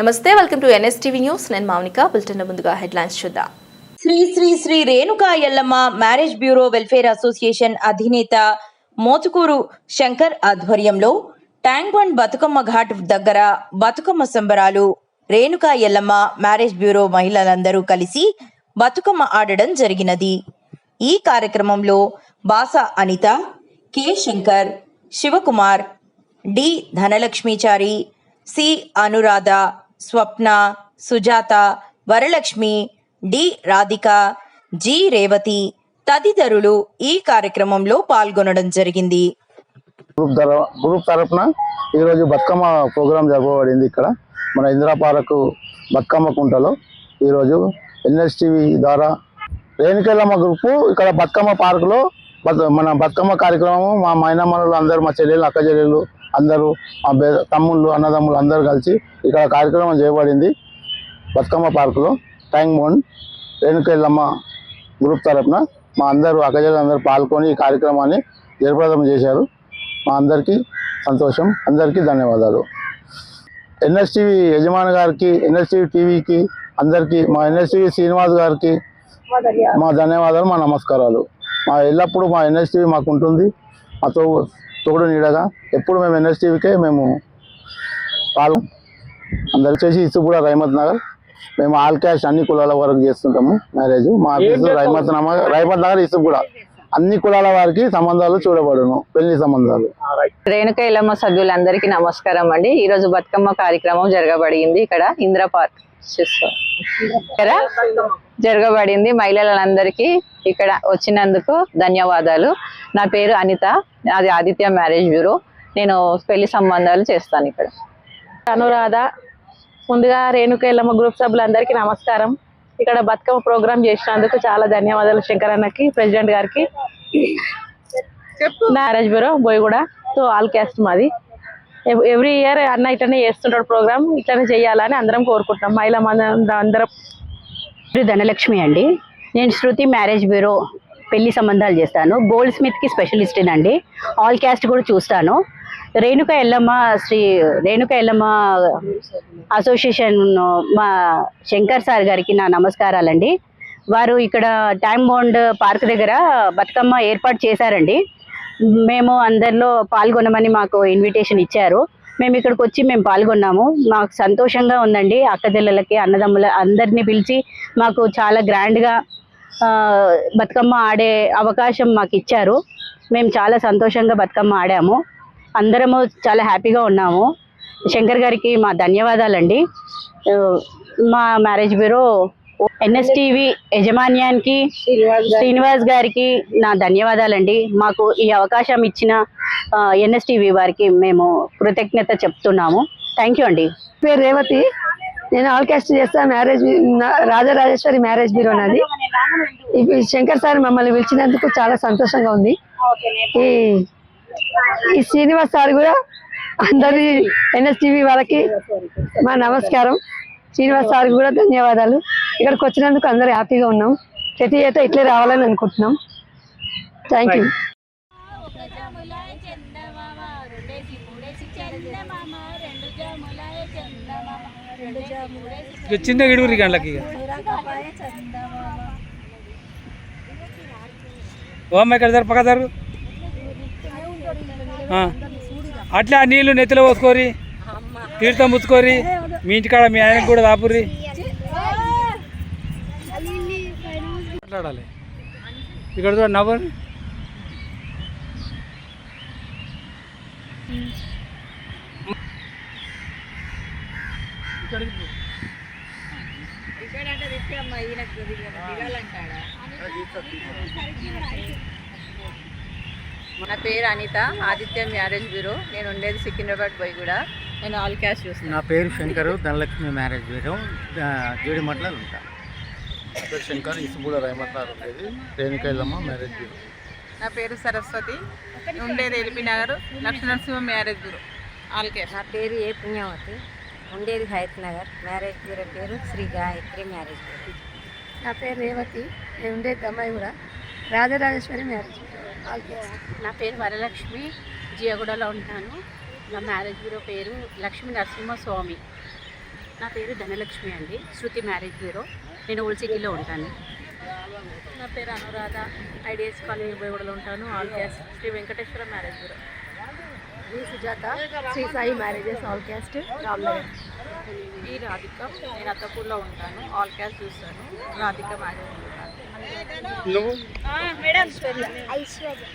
నమస్తే welcome to NSTV news. నేను Mounika bulletin ముందుగా హెడ్లైన్స్ చూద్దాం. Shri Shri Shri Renuka Yellamma marriage bureau welfare association అధినేత మోతుకూరు శంకర్ ఆధ్వర్యంలో ట్యాంక్ బండ్ బతుకమ్మ ఘాట్ దగ్గర బతుకమ్మ సంబరాలు రేణుకా ఎల్లమ్మ మ్యారేజ్ బ్యూరో మహిళలందరూ కలిసి బతుకమ్మ ఆడడం జరిగినది. ఈ కార్యక్రమంలో బాస Anitha K Shankar Shivakumar D Dhanalakshmichari C Anuradha Swapna Sujatha Varalakshmi D Radhika G Revathi తదితరులు ఈ కార్యక్రమంలో పాల్గొనడం జరిగింది. గ్రూప్ గ్రూప్ తరఫున ఈరోజు బతుకమ్మ ప్రోగ్రాం జరపబడింది ఇక్కడ. మన ఇందిరా బతుకమ్మ కుంటలో ఈరోజు ఎన్ఎస్టీవీ ద్వారా రేణుకెళ్ళమ్మ గ్రూపు ఇక్కడ బతుకమ్మ పార్కులో మన బతుకమ్మ కార్యక్రమం మా మైనమ్మలు అందరూ మా చెల్లెలు అక్క చెల్లెలు అందరూ మా తమ్ముళ్ళు అన్నదమ్ములు అందరూ కలిసి ఇక్కడ కార్యక్రమం చేయబడింది బతుకమ్మ పార్కులో. ట్యాంక్ బోండ్ రేణుకెళ్ళమ్మ గ్రూప్ తరఫున మా అందరూ అక్కజలు అందరూ పాల్గొని ఈ కార్యక్రమాన్ని జయప్రదం చేశారు. మా అందరికీ సంతోషం అందరికీ ధన్యవాదాలు. ఎన్ఎస్టీవీ యజమాని గారికి ఎన్ఎస్టీవీ టీవీకి అందరికీ మా ఎన్ఎస్టీవీ శ్రీనివాస్ గారికి మా ధన్యవాదాలు మా నమస్కారాలు. మా ఎల్లప్పుడూ మా ఎన్ఎస్టీవీ మాకు ఉంటుంది మాతో తోడు నీడగా ఎప్పుడు మేము ఎన్ఎస్టీవీకే మేము పాలు అందరు వచ్చేసి ఇసు కూడా రైమత్ నగర్. మేము ఆల్ క్యాష్ అన్ని కులాల వరకు చేస్తుంటాము మ్యారేజ్. మా ఆఫీసు రైమత్ నగర్ రైమత్ నగర్ ఇసు కూడా. అన్ని కులాల వారికి సంబంధాలు చూడబడును పెళ్ళి సంబంధాలు. రేణుక ఇలమ్మ సభ్యులందరికీ నమస్కారం అండి. ఈ రోజు బతుకమ్మ కార్యక్రమం జరగబడింది ఇక్కడ ఇందిరా పార్క్ చూస్తాం. జరగబడింది మహిళలందరికీ ఇక్కడ వచ్చినందుకు ధన్యవాదాలు. నా పేరు అనిత నాది ఆదిత్య మ్యారేజ్ బ్యూరో. నేను పెళ్ళి సంబంధాలు చేస్తాను ఇక్కడ. అనురాధ ముందుగా రేణుక ఎల్లమ్మ గ్రూప్ సభ్యులందరికీ నమస్కారం. ఇక్కడ బతుకమ్మ ప్రోగ్రామ్ చేసినందుకు చాలా ధన్యవాదాలు శంకర్ అన్నకి ప్రెసిడెంట్ గారికి. Marriage bureau Boyaguda. So all caste మాది. ఎవ్రీ ఇయర్ అన్న ఇట్లనే చేస్తుంటాడు ప్రోగ్రామ్ ఇట్లనే చేయాలని అందరం కోరుకుంటున్నాం. మహిళా అందరం. ధనలక్ష్మి అండి. నేను శృతి మ్యారేజ్ బ్యూరో పెళ్ళి సంబంధాలు చేస్తాను. గోల్డ్ స్మిత్కి స్పెషలిస్ట్ అండి ఆల్ క్యాస్ట్ కూడా చూస్తాను. రేణుక ఎల్లమ్మ శ్రీ రేణుక ఎల్లమ్మ అసోసియేషన్ మా శంకర్ సార్ గారికి నా నమస్కారాలండి. వారు ఇక్కడ టైమ్ బౌండ్ పార్క్ దగ్గర బతుకమ్మ ఏర్పాటు చేశారండి. మేము అందరిలో పాల్గొనమని మాకు ఇన్విటేషన్ ఇచ్చారు. మేము ఇక్కడికి వచ్చి మేము పాల్గొన్నాము. మాకు సంతోషంగా ఉందండి అక్కజల్లలకి అన్నదమ్ముల అందరినీ పిలిచి మాకు చాలా గ్రాండ్గా బతుకమ్మ ఆడే అవకాశం మాకు ఇచ్చారు. మేము చాలా సంతోషంగా బతుకమ్మ ఆడాము. అందరము చాలా హ్యాపీగా ఉన్నాము. శంకర్ గారికి మా ధన్యవాదాలండి. మా మ్యారేజ్ బ్యూరో ఎన్ఎస్టీవీ యజమాన్యానికి శ్రీనివాస్ గారికి. నా ధన్యవాదాలండి. మాకు ఈ అవకాశం ఇచ్చిన ఎన్ఎస్టీవీ వారికి మేము కృతజ్ఞత చెప్తున్నాము. థ్యాంక్ యూ అండి. పేరు రేవతి. నేను ఆల్ క్యాస్ట్ చేస్తా మ్యారేజ్ రాజరాజేశ్వరి మ్యారేజ్ బ్యూరో నాది. శంకర్ సార్ మమ్మల్ని పిలిచినందుకు చాలా సంతోషంగా ఉంది. ఈ ఈ శ్రీనివాస్ సార్ కూడా అందరి ఎన్ఎస్టీవీ వాళ్ళకి మా నమస్కారం. శ్రీనివాస్ సార్ కూడా ధన్యవాదాలు. ఇక్కడికి వచ్చినందుకు అందరూ హ్యాపీగా ఉన్నాం. ప్రతి ఏట ఇట్లే రావాలని అనుకుంటున్నాం. థ్యాంక్ యూ చిన్న గిడుగురి గంటలకి ఓ అమ్మ ఇక్కడ జరు పక్క జరు. ఆ. అట్లా ఆ నీళ్ళు నెత్తిలో పోసుకోరి తీర్థం ముచ్చుకోరి మీ ఇంటికాడ మీ ఆయనకు కూడా దాపుర్రి. మాట్లాడాలి. ఇక్కడ చూడ నవ్వరు నా పేరు అనిత ఆదిత్య మ్యారేజ్ బ్యూరో. నేను ఉండేది సికింద్రాబాద్ బోయగూడ నేను ఆల్ క్యాస్ట్ చూస్తాను నా పేరు శంకరు ధనలక్ష్మి మ్యారేజ్ బ్యూరో. జోడిమట్ల ఉంటా. పేరు శంకర్ ఇసుగూడ రైమత్ నగర్ ఉండేది. Renukellamma marriage bureau. నా పేరు సరస్వతి. ఉండేది LP Nagar Lakshminarasimha marriage bureau all caste నా పేరు ఏ పుణ్యవతి. ఉండేది హయత్ నగర్ మ్యారేజ్ బ్యూరో పేరు శ్రీ గాయత్రి మ్యారేజ్ బ్యూరో. నా పేరు రేవతి. నేను ఉండేది అమ్మాయి కూడా రాజరాజేశ్వరి మ్యారేజ్ నా పేరు వరలక్ష్మి. జియగూడలో ఉంటాను. నా మ్యారేజ్ బ్యూరో పేరు లక్ష్మీ నరసింహ స్వామి నా పేరు ధనలక్ష్మి అండి. Shruthi marriage bureau. నేను ఓల్డ్ సిటీలో ఉంటాను. నా పేరు అనురాధ. ఐడిఎస్ కాలనీ బోయగూడలో ఉంటాను. All caste Shri Venkateswara marriage bureau. Shri Sujatha Shri Sai marriages all caste Ramnagar. ఈ రాధిక నేను అత్తపూర్లో ఉంటాను. ఆల్ క్యాస్ట్ చూస్తాను. రాధిక మ్యారేజ్ ఉంటాను ఐశ్వర్య.